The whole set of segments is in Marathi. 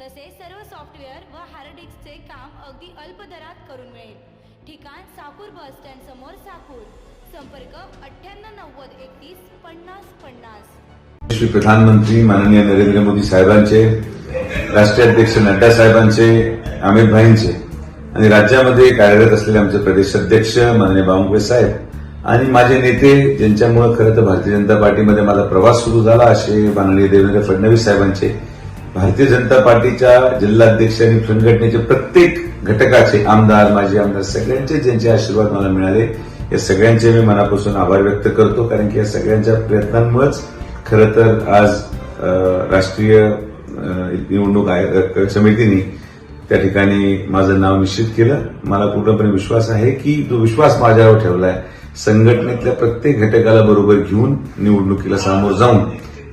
तसेच सर्व सॉफ्टवेअर व हार्ड डिस्कचे काम अगदी अल्प दरात करून मिळेल. ठिकाण साकूर बस स्टँड समोर साकूर. संपर्क अठ्ठ्याण्णव नव्वद एकतीस पन्नास पन्नास. श्री प्रधानमंत्री माननीय नरेंद्र मोदी साहेबांचे राष्ट्रीय अध्यक्ष नड्डा साहेबांचे अमित भाईंचे आणि राज्यामध्ये कार्यरत असलेले आमचे प्रदेश अध्यक्ष माननीय बावनकुळे साहेब आणि माझे नेते ज्यांच्यामुळे खरं तर भारतीय जनता पार्टीमध्ये माझा प्रवास सुरू झाला असे माननीय देवेंद्र फडणवीस साहेबांचे भारतीय जनता पार्टीच्या जिल्हाध्यक्ष आणि संघटनेचे प्रत्येक घटकाचे आमदार माजी आमदार सगळ्यांचे ज्यांचे आशीर्वाद मला मिळाले या सगळ्यांचे मी मनापासून आभार व्यक्त करतो कारण की या सगळ्यांच्या प्रयत्नांमुळेच खरं तर आज राष्ट्रीय निवडणूक आयोग समितीने त्या ठिकाणी माझं नाव निश्चित केलं. मला पूर्णपणे विश्वास आहे की जो विश्वास माझ्यावर ठेवलाय. संघटनेतल्या प्रत्येक घटकाला बरोबर घेऊन निवडणुकीला सामोर जाऊन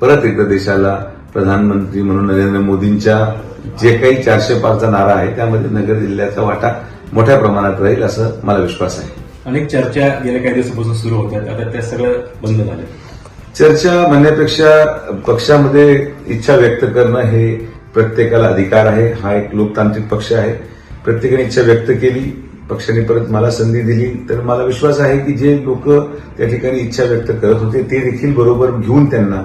परत एकदा देशाला प्रधानमंत्री म्हणून नरेंद्र मोदींच्या जे काही चारशे पाचचा नारा आहे त्यामध्ये नगर जिल्ह्याचा वाटा मोठ्या प्रमाणात राहील असं मला विश्वास आहे. अनेक चर्चा गेल्या काही दिवसापासून सुरू होत्या आता त्या सगळं बंद झालं चर्चा म्हणण्यापेक्षा पक्षामध्ये इच्छा व्यक्त करणं हे प्रत्येकाला अधिकार आहे हा एक लोकतांत्रिक पक्ष आहे. प्रत्येकाने इच्छा व्यक्त केली पक्षाने परत मला संधी दिली तर मला विश्वास आहे की जे लोक त्या ठिकाणी इच्छा व्यक्त करत होते ते देखील बरोबर घेऊन त्यांना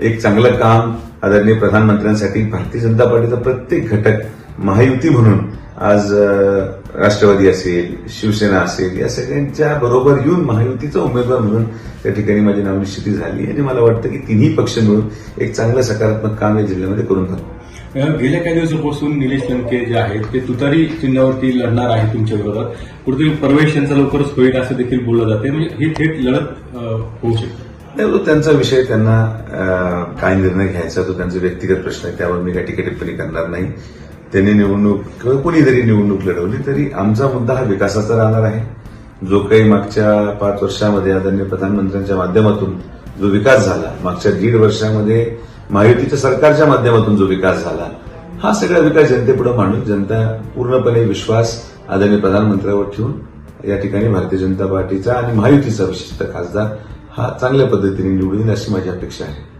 एक चांगलं काम आदरणीय प्रधानमंत्र्यांसाठी भारतीय जनता पार्टीचा प्रत्येक घटक महायुती म्हणून आज राष्ट्रवादी असेल शिवसेना असेल या सगळ्यांच्या बरोबर येऊन महायुतीचा उमेदवार म्हणून त्या ठिकाणी माझी नावनिश्चिती झाली आणि मला वाटतं की तिन्ही पक्ष मिळून एक चांगलं सकारात्मक काम या जिल्ह्यामध्ये करून घालू गेल्या काही दिवसापासून निलेश लंके जे आहेत ते तुतारी चिन्हावरती लढणार आहे तुमच्या विरोधात कुठेतरी परवेश यांचा लवकरच होईल असं देखील बोललं जाते. म्हणजे ही थेट लढत होऊ शकते. नाही, तो त्यांचा विषय त्यांना काय निर्णय घ्यायचा तो त्यांचा व्यक्तिगत प्रश्न आहे त्यावर मी काही टीका टिप्पणी करणार नाही. त्यांनी निवडणूक किंवा कोणी जरी निवडणूक लढवली तरी आमचा मुद्दा हा विकासाचा राहणार आहे. जो काही मागच्या पाच वर्षामध्ये आदरणीय प्रधानमंत्र्यांच्या माध्यमातून जो विकास झाला मागच्या दीड वर्षामध्ये महायुतीच्या सरकारच्या माध्यमातून जो विकास झाला हा सगळा विकास जनतेपुढे मांडून जनता पूर्णपणे विश्वास आदरणीय प्रधानमंत्र्यावर ठेवून या ठिकाणी भारतीय जनता पार्टीचा आणि महायुतीचा विशिष्ट खासदार हा चांगल्या पद्धतीने निवडून अशी माझी अपेक्षा आहे.